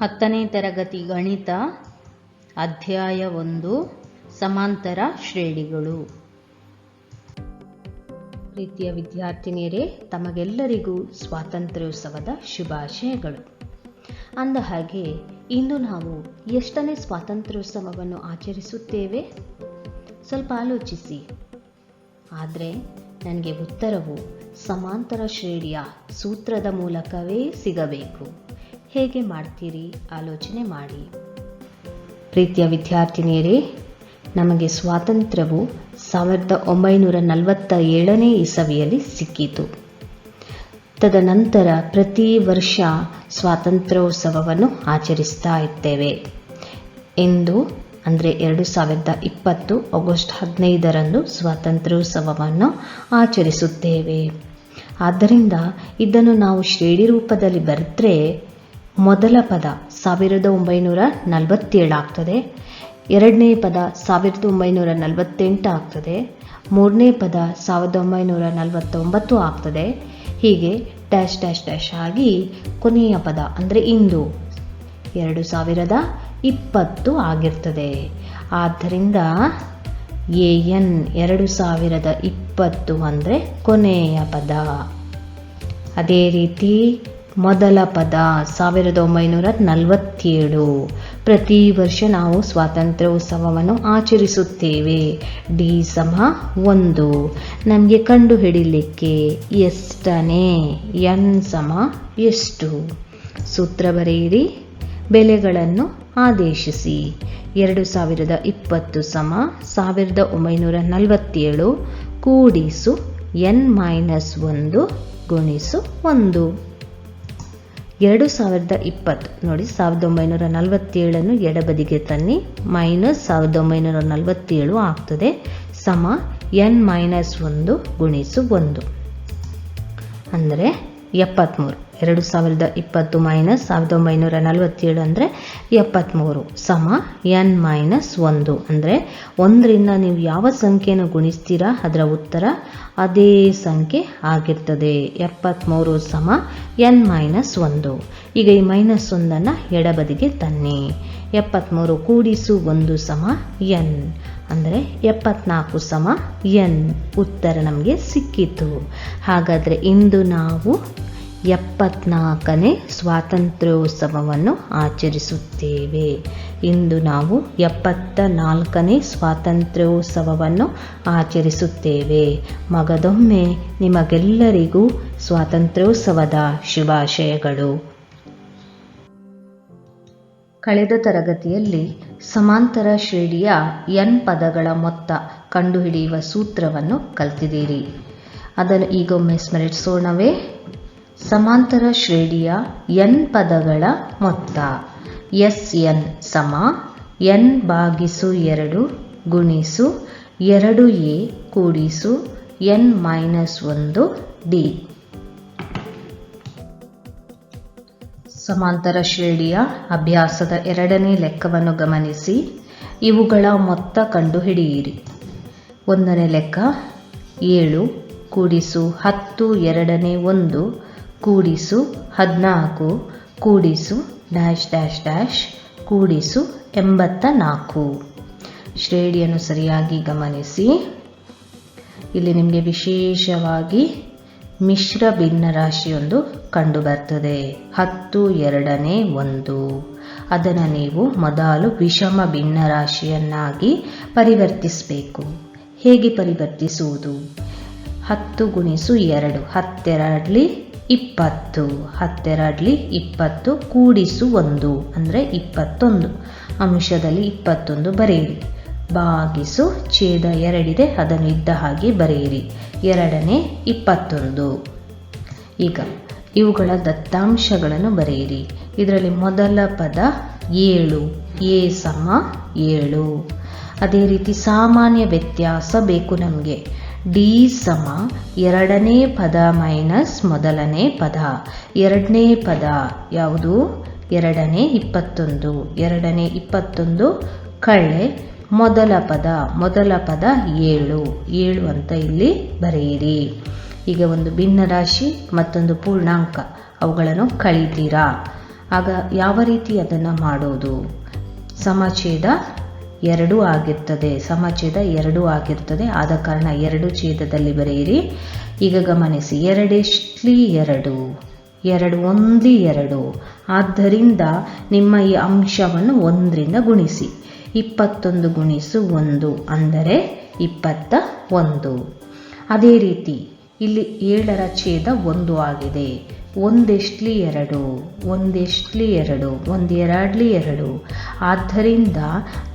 ಹತ್ತನೇ ತರಗತಿ ಗಣಿತ ಅಧ್ಯಾಯ ಒಂದು, ಸಮಾಂತರ ಶ್ರೇಣಿಗಳು. ಪ್ರೀತಿಯ ವಿದ್ಯಾರ್ಥಿನಿಯರೇ, ತಮಗೆಲ್ಲರಿಗೂ ಸ್ವಾತಂತ್ರ್ಯೋತ್ಸವದ ಶುಭಾಶಯಗಳು. ಅಂದ ಹಾಗೆ, ಇಂದು ನಾವು ಎಷ್ಟನೇ ಸ್ವಾತಂತ್ರ್ಯೋತ್ಸವವನ್ನು ಆಚರಿಸುತ್ತೇವೆ? ಸ್ವಲ್ಪ ಆಲೋಚಿಸಿ. ಆದರೆ, ನನಗೆ ಉತ್ತರವು ಸಮಾಂತರ ಶ್ರೇಣಿಯ ಸೂತ್ರದ ಮೂಲಕವೇ ಸಿಗಬೇಕು. ಹೇಗೆ ಮಾಡ್ತೀರಿ? ಆಲೋಚನೆ ಮಾಡಿ. ಪ್ರೀತಿಯ ವಿದ್ಯಾರ್ಥಿನಿಯರೇ, ನಮಗೆ ಸ್ವಾತಂತ್ರ್ಯವು ಸಾವಿರದ ಒಂಬೈನೂರ ನಲವತ್ತ ಏಳನೇ ಇಸವಿಯಲ್ಲಿ ಸಿಕ್ಕಿತು. ತದನಂತರ ಪ್ರತಿ ವರ್ಷ ಸ್ವಾತಂತ್ರ್ಯೋತ್ಸವವನ್ನು ಆಚರಿಸ್ತಾ ಇದ್ದೇವೆ. ಎಂದು ಅಂದರೆ ಎರಡು ಸಾವಿರದ ಇಪ್ಪತ್ತು ಆಗಸ್ಟ್ ಹದಿನೈದರಂದು ಸ್ವಾತಂತ್ರ್ಯೋತ್ಸವವನ್ನು ಆಚರಿಸುತ್ತೇವೆ. ಆದ್ದರಿಂದ ಇದನ್ನು ನಾವು ಶ್ರೇಣಿ ರೂಪದಲ್ಲಿ ಬರೆದ್ರೆ ಮೊದಲ ಪದ ಸಾವಿರದ ಒಂಬೈನೂರ ನಲವತ್ತೇಳು ಆಗ್ತದೆ. ಎರಡನೇ ಪದ ಸಾವಿರದ ಒಂಬೈನೂರ ನಲವತ್ತೆಂಟು ಆಗ್ತದೆ. ಮೂರನೇ ಪದ ಸಾವಿರದ ಒಂಬೈನೂರ ನಲವತ್ತೊಂಬತ್ತು ಆಗ್ತದೆ. ಹೀಗೆ ಡ್ಯಾಶ್ ಡ್ಯಾಶ್ ಡ್ಯಾಶ್ ಆಗಿ ಕೊನೆಯ ಪದ ಅಂದರೆ ಇಂದು. ಎರಡು ಸಾವಿರದ ಇಪ್ಪತ್ತು ಆಗಿರ್ತದೆ. ಆದ್ದರಿಂದ ಎ ಎನ್ ಎರಡು ಸಾವಿರದ ಇಪ್ಪತ್ತು ಅಂದರೆ ಕೊನೆಯ ಪದ. ಅದೇ ರೀತಿ ಮೊದಲ ಪದ ಸಾವಿರದ ಒಂಬೈನೂರ ನಲವತ್ತೇಳು. ಪ್ರತಿ ವರ್ಷ ನಾವು ಸ್ವಾತಂತ್ರ್ಯೋತ್ಸವವನ್ನು ಆಚರಿಸುತ್ತೇವೆ. ಡಿ ಸಮ ಒಂದು. ನಮಗೆ ಕಂಡು ಹಿಡಿಲಿಕ್ಕೆ ಎಷ್ಟನೇ? ಎನ್ ಸಮ ಎಷ್ಟು? ಸೂತ್ರ ಬರೆಯಿರಿ. ಬೆಲೆಗಳನ್ನು ಆದೇಶಿಸಿ. ಎರಡು ಸಾವಿರದ ಇಪ್ಪತ್ತು ಸಮ ಸಾವಿರದ ಒಂಬೈನೂರ ನಲವತ್ತೇಳು. ಕೂಡಿಸು ಎನ್ ಮೈನಸ್ ಒಂದು ಗುಣಿಸು ಒಂದು. ಎರಡು ಸಾವಿರದ ಇಪ್ಪತ್ತು. ನೋಡಿ, ಸಾವಿರದ ಒಂಬೈನೂರ ನಲವತ್ತೇಳನ್ನು ಎಡಬದಿಗೆ ತನ್ನಿ. ಮೈನಸ್ ಸಾವಿರದ ಒಂಬೈನೂರ ನಲವತ್ತೇಳು ಆಗ್ತದೆ. ಸಮ ಎನ್ ಮೈನಸ್ ಒಂದು ಗುಣಿಸು ಒಂದು. ಅಂದರೆ ಎಪ್ಪತ್ತ್ಮೂರು. ಎರಡು ಸಾವಿರದ ಇಪ್ಪತ್ತು ಮೈನಸ್ ಸಾವಿರದ ಒಂಬೈನೂರ ನಲವತ್ತೇಳು ಅಂದರೆ ಎಪ್ಪತ್ತ್ಮೂರು ಸಮ ಎನ್ ಮೈನಸ್ ಒಂದು ಅಂದರೆ ಒಂದರಿಂದ ನೀವು ಯಾವ ಸಂಖ್ಯೆಯನ್ನು ಗುಣಿಸ್ತೀರಾ ಅದರ ಉತ್ತರ ಅದೇ ಸಂಖ್ಯೆ ಆಗಿರ್ತದೆ. ಎಪ್ಪತ್ತ್ಮೂರು ಸಮ ಎನ್ ಮೈನಸ್ ಒಂದು. ಈಗ ಈ ಮೈನಸ್ ಒಂದನ್ನು ಎಡಬದಿಗೆ ತನ್ನಿ. ಎಪ್ಪತ್ತ್ಮೂರು ಕೂಡಿಸು ಒಂದು ಸಮ ಎನ್ ಅಂದರೆ ಎಪ್ಪತ್ನಾಲ್ಕು ಸಮ ಎನ್ ಉತ್ತರ ನಮಗೆ ಸಿಕ್ಕಿತು. ಹಾಗಾದರೆ ಇಂದು ನಾವು ಎಪ್ಪತ್ನಾಲ್ಕನೇ ಸ್ವಾತಂತ್ರ್ಯೋತ್ಸವವನ್ನು ಆಚರಿಸುತ್ತೇವೆ. ಇಂದು ನಾವು ಎಪ್ಪತ್ತ ನಾಲ್ಕನೇ ಸ್ವಾತಂತ್ರ್ಯೋತ್ಸವವನ್ನು ಆಚರಿಸುತ್ತೇವೆ. ಮಗದೊಮ್ಮೆ ನಿಮಗೆಲ್ಲರಿಗೂ ಸ್ವಾತಂತ್ರ್ಯೋತ್ಸವದ ಶುಭಾಶಯಗಳು. ಕಳೆದ ತರಗತಿಯಲ್ಲಿ ಸಮಾಂತರ ಶ್ರೇಣಿಯ ಎನ್ ಪದಗಳ ಮೊತ್ತ ಕಂಡುಹಿಡಿಯುವ ಸೂತ್ರವನ್ನು ಕಲ್ತಿದ್ದೀರಿ. ಅದನ್ನು ಈಗೊಮ್ಮೆ ಸ್ಮರಿಸೋಣವೇ. ಸಮಾಂತರ ಶ್ರೇಣಿಯ ಎನ್ ಪದಗಳ ಮೊತ್ತ. ಎಸ್ ಎನ್ ಸಮ, ಎನ್ ಭಾಗಿಸು ಎರಡು ಗುಣಿಸು ಎರಡು ಎ ಕೂಡಿಸು ಎನ್ ಮೈನಸ್ ಒಂದು ಡಿ. ಸಮಾಂತರ ಶ್ರೇಣಿಯ ಅಭ್ಯಾಸದ ಎರಡನೇ ಲೆಕ್ಕವನ್ನು ಗಮನಿಸಿ. ಇವುಗಳ ಮೊತ್ತ ಕಂಡುಹಿಡಿಯಿರಿ. ಒಂದನೇ ಲೆಕ್ಕ, ಏಳು ಕೂಡಿಸು ಹತ್ತು ಎರಡನೇ ಒಂದು ಕೂಡಿಸು ಹದಿನಾಲ್ಕು, ಕೂಡಿಸು ಡ್ಯಾಶ್ ಡ್ಯಾಶ್ ಡ್ಯಾಶ್, ಕೂಡಿಸು ಎಂಬತ್ತ ನಾಲ್ಕು. ಶ್ರೇಣಿಯನ್ನು ಸರಿಯಾಗಿ ಗಮನಿಸಿ. ಇಲ್ಲಿ ನಿಮಗೆ ವಿಶೇಷವಾಗಿ ಮಿಶ್ರ ಭಿನ್ನ ರಾಶಿಯೊಂದು ಕಂಡುಬರ್ತದೆ. ಹತ್ತು, ಎರಡನೇ ಒಂದು. ಅದನ್ನು ನೀವು ಮೊದಲು ವಿಷಮ ಭಿನ್ನ ರಾಶಿಯನ್ನಾಗಿ ಪರಿವರ್ತಿಸಬೇಕು. ಹೇಗೆ ಪರಿವರ್ತಿಸುವುದು? ಹತ್ತು ಗುಣಿಸು ಎರಡು ಹತ್ತೆರಡ್ಲಿ ಇಪ್ಪತ್ತು, ಹತ್ತೆರಡ್ಲಿ ಇಪ್ಪತ್ತು ಕೂಡಿಸು ಒಂದು, ಅಂದರೆ ಇಪ್ಪತ್ತೊಂದು. ಅಂಶದಲ್ಲಿ ಇಪ್ಪತ್ತೊಂದು ಬರೆಯಿರಿ. ಭಾಗಿಸು ಛೇದ ಎರಡಿದೆ, ಅದನ್ನು ಇದ್ದ ಹಾಗೆ ಬರೆಯಿರಿ. ಎರಡನೇ, ಇಪ್ಪತ್ತೊಂದು. ಈಗ, ಇವುಗಳ ದತ್ತಾಂಶಗಳನ್ನು ಬರೆಯಿರಿ. ಇದರಲ್ಲಿ ಮೊದಲ ಪದ ಏಳು, ಎ ಸಮ ಏಳು. ಅದೇ ರೀತಿ ಸಾಮಾನ್ಯ ವ್ಯತ್ಯಾಸ ಬೇಕು ನಮಗೆ. ಡಿ ಸಮ ಎರಡನೇ ಪದ ಮೈನಸ್ ಮೊದಲನೇ ಪದ. ಎರಡನೇ ಪದ ಯಾವುದು? ಎರಡನೇ ಇಪ್ಪತ್ತೊಂದು. ಎರಡನೇ ಇಪ್ಪತ್ತೊಂದು ಕಳೆ ಮೊದಲ ಪದ. ಮೊದಲ ಪದ ಏಳು. ಏಳು ಅಂತ ಇಲ್ಲಿ ಬರೆಯಿರಿ. ಈಗ ಒಂದು ಭಿನ್ನರಾಶಿ, ಮತ್ತೊಂದು ಪೂರ್ಣಾಂಕ. ಅವುಗಳನ್ನು ಕಳಿತೀರಾ ಆಗ ಯಾವ ರೀತಿ ಅದನ್ನು ಮಾಡೋದು? ಸಮಛೇದ ಎರಡು ಆಗಿರ್ತದೆ ಸಮಛೇದ ಎರಡು ಆಗಿರ್ತದೆ. ಆದ ಕಾರಣ ಎರಡು ಛೇದದಲ್ಲಿ ಬರೆಯಿರಿ. ಈಗ ಗಮನಿಸಿ, ಎರಡೆಷ್ಟ್ಲಿ ಎರಡು ಎರಡು ಒಂದ್ಲಿ ಎರಡು. ಆದ್ದರಿಂದ ನಿಮ್ಮ ಈ ಅಂಶವನ್ನು ಒಂದರಿಂದ ಗುಣಿಸಿ. ಇಪ್ಪತ್ತೊಂದು ಗುಣಿಸು ಒಂದು ಅಂದರೆ ಇಪ್ಪತ್ತ ಒಂದು. ಅದೇ ರೀತಿ, ಇಲ್ಲಿ ಏಳರ ಛೇದ ಒಂದು ಆಗಿದೆ. ಒಂದೆಷ್ಟ್ಲಿ ಎರಡು ಒಂದೆಷ್ಟ್ಲಿ ಎರಡು, ಒಂದೆರಡ್ಲಿ ಎರಡು. ಆದ್ದರಿಂದ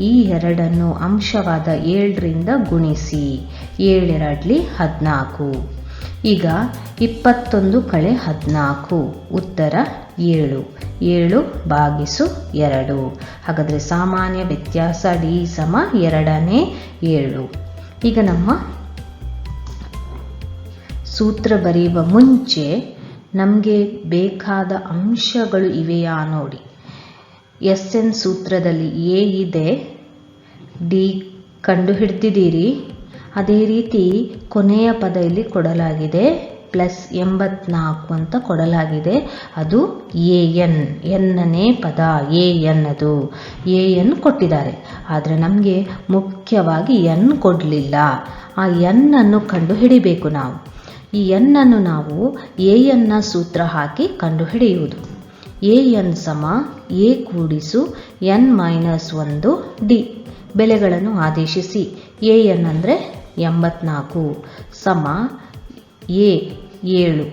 ಈ ಎರಡನ್ನು ಅಂಶವಾದ ಏಳರಿಂದ ಗುಣಿಸಿ. ಏಳೆರಡ್ಲಿ ಹದಿನಾಲ್ಕು. ಈಗ ಇಪ್ಪತ್ತೊಂದು ಕಳೆ ಹದಿನಾಲ್ಕು. ಉತ್ತರ ಏಳು. ಏಳು ಭಾಗಿಸು ಎರಡು. ಹಾಗಾದರೆ ಸಾಮಾನ್ಯ ವ್ಯತ್ಯಾಸ ಡಿ ಸಮ ಎರಡನೇ ಏಳು. ಈಗ ನಮ್ಮ ಸೂತ್ರ ಬರೆಯುವ ಮುಂಚೆ ನಮಗೆ ಬೇಕಾದ ಅಂಶಗಳು ಇವೆಯಾ ನೋಡಿ. ಎಸ್ ಎನ್ ಸೂತ್ರದಲ್ಲಿ ಎ ಇದೆ, ಡಿ ಕಂಡು ಹಿಡ್ದಿದ್ದೀರಿ ಅದೇ ರೀತಿ ಕೊನೆಯ ಪದ ಇಲ್ಲಿ ಕೊಡಲಾಗಿದೆ, ಪ್ಲಸ್ ಎಂಬತ್ನಾಲ್ಕು ಅಂತ ಕೊಡಲಾಗಿದೆ. ಅದು ಎ ಎನ್ ಎನ್ನನೇ ಪದ, ಎ ಎನ್ ಅದು. ಎ ಎನ್ ಕೊಟ್ಟಿದ್ದಾರೆ. ಆದರೆ ನಮಗೆ ಮುಖ್ಯವಾಗಿ ಎನ್ ಕೊಡಲಿಲ್ಲ. ಆ ಎನ್ ಅನ್ನು ಕಂಡು ಹಿಡಿಬೇಕು ನಾವು. ಈ ಎನ್ ಅನ್ನು ನಾವು ಎ ಎನ್ನ ಸೂತ್ರ ಹಾಕಿ ಕಂಡುಹಿಡಿಯುವುದು. ಎ ಎನ್ ಸಮ ಎ ಕೂಡಿಸು ಎನ್ ಮೈನಸ್ ಒಂದು ಡಿ. ಬೆಲೆಗಳನ್ನು ಆದೇಶಿಸಿ. ಎ ಎನ್ ಅಂದರೆ ಎಂಬತ್ನಾಲ್ಕು ಸಮ ಎ ಏಳು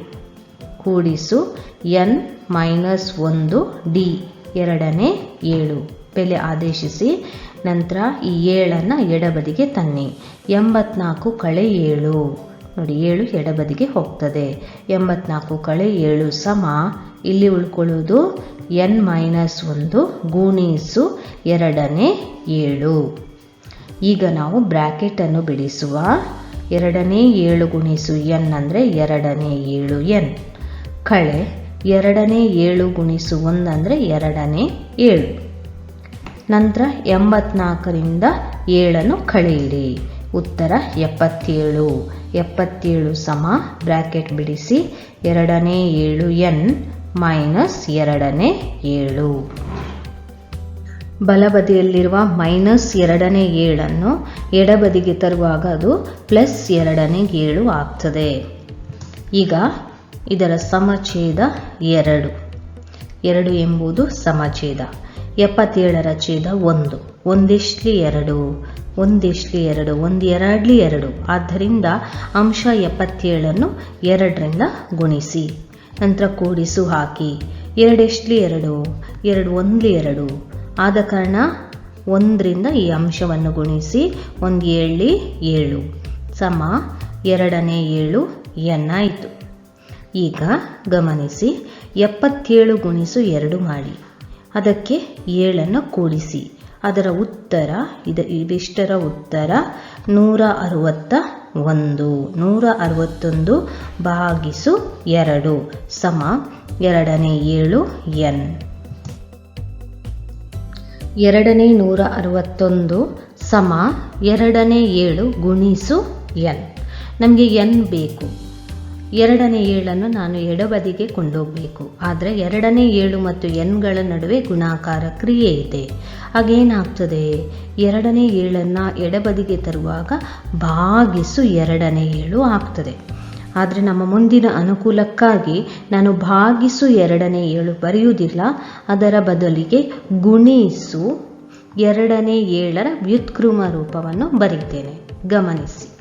ಕೂಡಿಸು ಎನ್ ಮೈನಸ್ ಒಂದು ಡಿ ಎರಡನೇ ಏಳು. ಬೆಲೆ ಆದೇಶಿಸಿ. ನಂತರ ಈ ಏಳನ್ನು ಎಡಬದಿಗೆ ತನ್ನಿ. ಎಂಬತ್ನಾಲ್ಕು ಕಳೆ ಏಳು. ನೋಡಿ, ಏಳು ಎಡಬದಿಗೆ ಹೋಗ್ತದೆ. ಎಂಬತ್ನಾಲ್ಕು ಕಳೆ ಏಳು ಸಮ. ಇಲ್ಲಿ ಉಳ್ಕೊಳ್ಳೋದು ಎನ್ ಮೈನಸ್ ಒಂದು ಗೂಣೀಸು ಎರಡನೇ ಏಳು. ಈಗ ನಾವು ಬ್ರ್ಯಾಕೆಟನ್ನು ಬಿಡಿಸುವ. ಎರಡನೇ ಏಳು ಗುಣಿಸು ಎನ್ ಅಂದರೆ ಎರಡನೇ ಏಳು ಎನ್. ಕಳೆ ಎರಡನೇ ಏಳು ಗುಣಿಸು ಒಂದು ಅಂದರೆ ಎರಡನೇ ಏಳು. ನಂತರ ಎಂಬತ್ನಾಲ್ಕರಿಂದ ಏಳನ್ನು ಕಳೆಯಿರಿ. ಉತ್ತರ ಎಪ್ಪತ್ತೇಳು. ಎಪ್ಪತ್ತೇಳು ಸಮ ಬ್ರ್ಯಾಕೆಟ್ ಬಿಡಿಸಿ ಎರಡನೇ ಏಳು ಎನ್ ಮೈನಸ್ ಎರಡನೇ ಏಳು. ಬಲಬದಿಯಲ್ಲಿರುವ ಮೈನಸ್ ಎರಡನೇ ಏಳನ್ನು ಎಡಬದಿಗೆ ತರುವಾಗ ಅದು ಪ್ಲಸ್ ಎರಡನೇ ಏಳು ಆಗ್ತದೆ. ಈಗ ಇದರ ಸಮಛೇದ ಎರಡು. ಎರಡು ಎಂಬುದು ಸಮಛೇದ ಎಪ್ಪತ್ತೇಳರ ಛೇದ ಒಂದು. ಒಂದಿಷ್ಟು ಎರಡು. ಒಂದಿಷ್ಟ್ಲಿ ಎರಡು ಒಂದು ಎರಡ್ಲಿ ಎರಡು. ಆದ್ದರಿಂದ ಅಂಶ ಎಪ್ಪತ್ತೇಳನ್ನು ಎರಡರಿಂದ ಗುಣಿಸಿ. ನಂತರ ಕೂಡಿಸು ಹಾಕಿ. ಎರಡೆಷ್ಟ್ಲಿ ಎರಡು ಎರಡು ಒಂದ್ಲಿ ಎರಡು. ಆದ ಕಾರಣ ಒಂದರಿಂದ ಈ ಅಂಶವನ್ನು ಗುಣಿಸಿ ಒಂದು ಏಳಿ ಏಳು ಸಮ ಎರಡನೇ ಏಳು ಎನ್ನಾಯಿತು ಈಗ ಗಮನಿಸಿ ಎಪ್ಪತ್ತೇಳು ಗುಣಿಸು ಎರಡು ಮಾಡಿ. ಅದಕ್ಕೆ ಏಳನ್ನು ಕೂಡಿಸಿ. ಅದರ ಉತ್ತರ, ಇದು ಇದಿಷ್ಟರ ಉತ್ತರ ನೂರ ಅರವತ್ತ ಒಂದು. ನೂರ ಅರವತ್ತೊಂದು ಭಾಗಿಸು ಎರಡು ಸಮ ಎರಡನೇ ಏಳು ಎನ್. ಎರಡನೇ ನೂರ ಅರವತ್ತೊಂದು ಸಮ ಎರಡನೇ ಏಳು ಗುಣಿಸು ಎನ್. ನಮಗೆ ಎನ್ ಬೇಕು. ಎರಡನೇ ಏಳನ್ನು ನಾನು ಎಡಬದಿಗೆ ಕೊಂಡೋಗಬೇಕು. ಆದರೆ ಎರಡನೇ ಏಳು ಮತ್ತು ಎನ್ಗಳ ನಡುವೆ ಗುಣಾಕಾರ ಕ್ರಿಯೆ ಇದೆ. ಆಗೇನಾಗ್ತದೆ ಎರಡನೇ ಏಳನ್ನು ಎಡಬದಿಗೆ ತರುವಾಗ ಭಾಗಿಸು ಎರಡನೇ ಏಳು ಆಗ್ತದೆ. ಆದರೆ ನಮ್ಮ ಮುಂದಿನ ಅನುಕೂಲಕ್ಕಾಗಿ ನಾನು ಭಾಗಿಸು ಎರಡನೇ ಏಳು ಬರೆಯುವುದಿಲ್ಲ. ಅದರ ಬದಲಿಗೆ ಗುಣಿಸು ಎರಡನೇ ಏಳರ ವ್ಯುತ್ಕ್ರಮ ರೂಪವನ್ನು ಬರೀತೇನೆ ಗಮನಿಸಿ.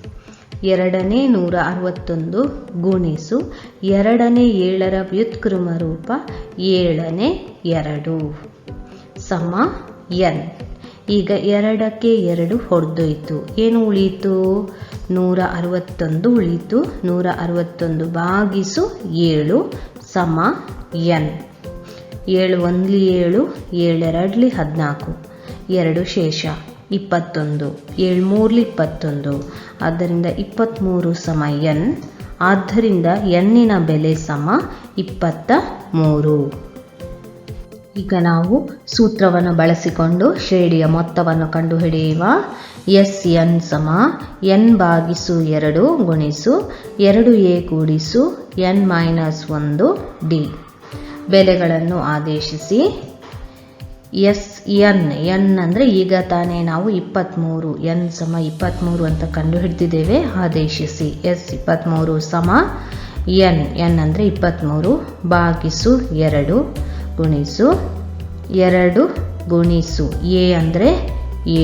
ಎರಡನೇ ನೂರ ಅರವತ್ತೊಂದು ಗುಣಿಸು, ಎರಡನೇ ಏಳರ ವ್ಯುತ್ಕ್ರಮ ರೂಪ, ಏಳನೇ ಎರಡು. ಸಮ ಎನ್. ಈಗ ಎರಡಕ್ಕೆ ಎರಡು ಹೊಡೆದೋಯ್ತು. ಏನು ಉಳೀತು ನೂರ ಅರವತ್ತೊಂದು ಉಳೀತು ನೂರ ಅರವತ್ತೊಂದು ಭಾಗಿಸು ಏಳು ಸಮ ಎನ್. ಏಳು ಒಂದ್ಲಿ ಏಳು, ಏಳೆರಡ್ಲಿ ಹದಿನಾಲ್ಕು. ಎರಡು ಶೇಷ. ಇಪ್ಪತ್ತೊಂದು. ಏಳ್ಮೂರ್ಲಿ ಇಪ್ಪತ್ತೊಂದು. ಆದ್ದರಿಂದ ಇಪ್ಪತ್ತ್ಮೂರು ಸಮ ಎನ್. ಆದ್ದರಿಂದ ಎನ್ನಿನ ಬೆಲೆ ಸಮ ಇಪ್ಪತ್ತ ಮೂರು ಈಗ ನಾವು ಸೂತ್ರವನ್ನು ಬಳಸಿಕೊಂಡು ಶ್ರೇಣಿಯ ಮೊತ್ತವನ್ನು ಕಂಡುಹಿಡಿಯುವ ಎಸ್ ಎನ್ ಸಮ ಎನ್ ಬಾಗಿಸು ಎರಡು ಗುಣಿಸು ಎರಡು ಎ ಕೂಡಿಸು ಎನ್ ಮೈನಸ್ ಒಂದು ಡಿ. ಬೆಲೆಗಳನ್ನು ಆದೇಶಿಸಿ ಎಸ್, ಎನ್ ಎನ್ ಅಂದರೆ ಈಗ ತಾನೇ ನಾವು ಇಪ್ಪತ್ತ್ಮೂರು ಎನ್ ಸಮ ಇಪ್ಪತ್ತ್ಮೂರು ಅಂತ ಕಂಡು ಹಿಡಿದಿದ್ದೇವೆ ಆದೇಶಿಸಿ, ಎಸ್ ಇಪ್ಪತ್ತ್ಮೂರು ಸಮ ಎನ್ ಎನ್ ಅಂದರೆ ಇಪ್ಪತ್ತ್ಮೂರು ಭಾಗಿಸು ಎರಡು, ಗುಣಿಸು ಎರಡು, ಗುಣಿಸು ಎ ಅಂದರೆ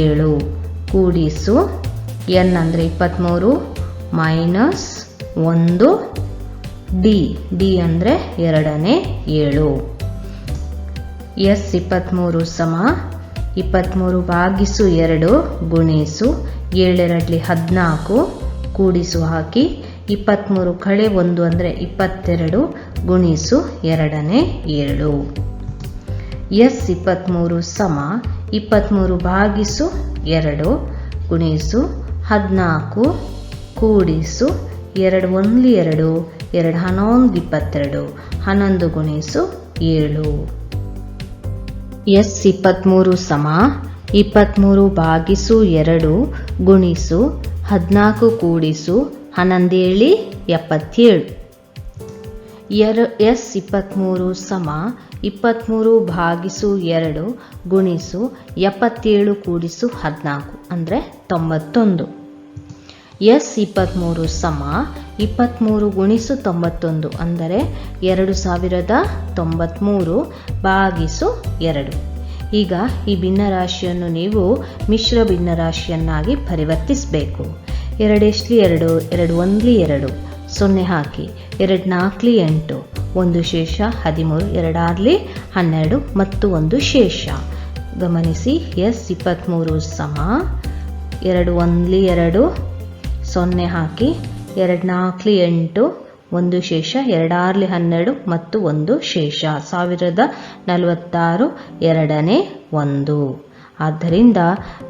ಏಳು, ಕೂಡಿಸು ಎನ್ ಅಂದರೆ ಇಪ್ಪತ್ತ್ಮೂರು ಮೈನಸ್ ಒಂದು, ಡಿ ಡಿ ಅಂದರೆ ಎರಡನೇ ಏಳು. ಎಸ್ ಇಪ್ಪತ್ತ್ಮೂರು ಸಮ ಇಪ್ಪತ್ತ್ಮೂರು ಭಾಗಿಸು ಎರಡು ಗುಣಿಸು ಏಳೆರಡ್ಲಿ ಹದಿನಾಲ್ಕು ಕೂಡಿಸು ಹಾಕಿ ಇಪ್ಪತ್ತ್ಮೂರು ಕಳೆ ಒಂದು ಅಂದರೆ ಇಪ್ಪತ್ತೆರಡು ಗುಣಿಸು ಎರಡನೇ ಏಳು. ಎಸ್ ಇಪ್ಪತ್ತ್ಮೂರು ಸಮ ಇಪ್ಪತ್ತ್ಮೂರು ಭಾಗಿಸು ಎರಡು ಗುಣಿಸು, ಹದಿನಾಲ್ಕು ಕೂಡಿಸು ಎರಡು ಒಂದು ಎರಡು ಎರಡು ಹನ್ನೊಂದು ಇಪ್ಪತ್ತೆರಡು, ಹನ್ನೊಂದು ಗುಣಿಸು ಏಳು. ಎಸ್ ಇಪ್ಪತ್ತ್ಮೂರು ಸಮ ಇಪ್ಪತ್ತ್ಮೂರು ಭಾಗಿಸು ಎರಡು ಗುಣಿಸು ಹದಿನಾಲ್ಕು ಕೂಡಿಸು ಹನ್ನೊಂದೇಳಿ ಎಪ್ಪತ್ತೇಳು. ಎರ, ಎಸ್ ಇಪ್ಪತ್ತ್ಮೂರು ಸಮ ಇಪ್ಪತ್ತ್ಮೂರು ಭಾಗಿಸು ಎರಡು ಗುಣಿಸು ಎಪ್ಪತ್ತೇಳು ಕೂಡಿಸು ಹದಿನಾಲ್ಕು, ಅಂದರೆ ತೊಂಬತ್ತೊಂದು. ಎಸ್ ಇಪ್ಪತ್ತ್ಮೂರು ಸಮ ಇಪ್ಪತ್ತ್ಮೂರು ಗುಣಿಸು ತೊಂಬತ್ತೊಂದು ಅಂದರೆ ಎರಡು ಸಾವಿರದ ತೊಂಬತ್ತ್ಮೂರು ಭಾಗಿಸು ಎರಡು. ಈಗ ಈ ಭಿನ್ನರಾಶಿಯನ್ನು ನೀವು ಮಿಶ್ರ ಭಿನ್ನರಾಶಿಯನ್ನಾಗಿ ಪರಿವರ್ತಿಸಬೇಕು. ಎರಡೆಷ್ಟ್ಲಿ ಎರಡು ಎರಡು ಒಂದ್ಲಿ ಎರಡು. ಸೊನ್ನೆ ಹಾಕಿ. ಎರಡು ನಾಲ್ಕಲಿ ಎಂಟು. ಒಂದು ಶೇಷ ಹದಿಮೂರು ಎರಡಾರ್ಲಿ ಹನ್ನೆರಡು ಮತ್ತು ಒಂದು ಶೇಷ. ಗಮನಿಸಿ ಎಸ್ ಇಪ್ಪತ್ತ್ಮೂರು ಸಮ ಎರಡು ಒಂದ್ಲಿ ಎರಡು ಸೊನ್ನೆ ಹಾಕಿ ಎರಡು ನಾಲ್ಕು ಎಂಟು, ಒಂದು ಶೇಷ, ಎರಡಾರ್ಲಿ ಹನ್ನೆರಡು ಮತ್ತು ಒಂದು ಶೇಷ. ಸಾವಿರದ ನಲವತ್ತಾರು ಎರಡನೇ ಒಂದು. ಆದ್ದರಿಂದ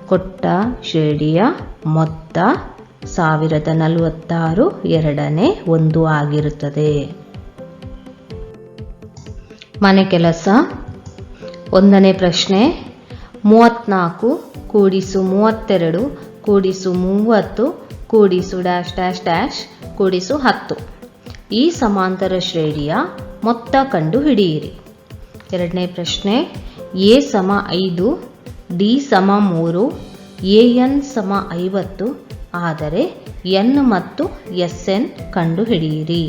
ಕೊಟ್ಟ ಶ್ರೇಡಿಯ ಮೊತ್ತ ಸಾವಿರದ ನಲವತ್ತಾರು ಎರಡನೇ ಒಂದು ಆಗಿರುತ್ತದೆ. ಮನೆ ಕೆಲಸ. ಒಂದನೇ ಪ್ರಶ್ನೆ. ಮೂವತ್ತ್ನಾಲ್ಕು ಕೂಡಿಸು ಮೂವತ್ತೆರಡು ಕೂಡಿಸು ಮೂವತ್ತು ಕೂಡಿಸು ಡ್ಯಾಶ್ ಡ್ಯಾಶ್ ಡ್ಯಾಶ್ ಕೂಡಿಸು ಹತ್ತು. ಈ ಸಮಾಂತರ ಶ್ರೇಣಿಯ ಮೊತ್ತ ಕಂಡು ಹಿಡಿಯಿರಿ. ಎರಡನೇ ಪ್ರಶ್ನೆ, ಎ ಸಮ ಐದು, ಡಿ ಸಮ ಮೂರು, ಎ ಎನ್ ಸಮ ಐವತ್ತು, ಆದರೆ ಎನ್ ಮತ್ತು ಎಸ್ ಎನ್ ಕಂಡು ಹಿಡಿಯಿರಿ.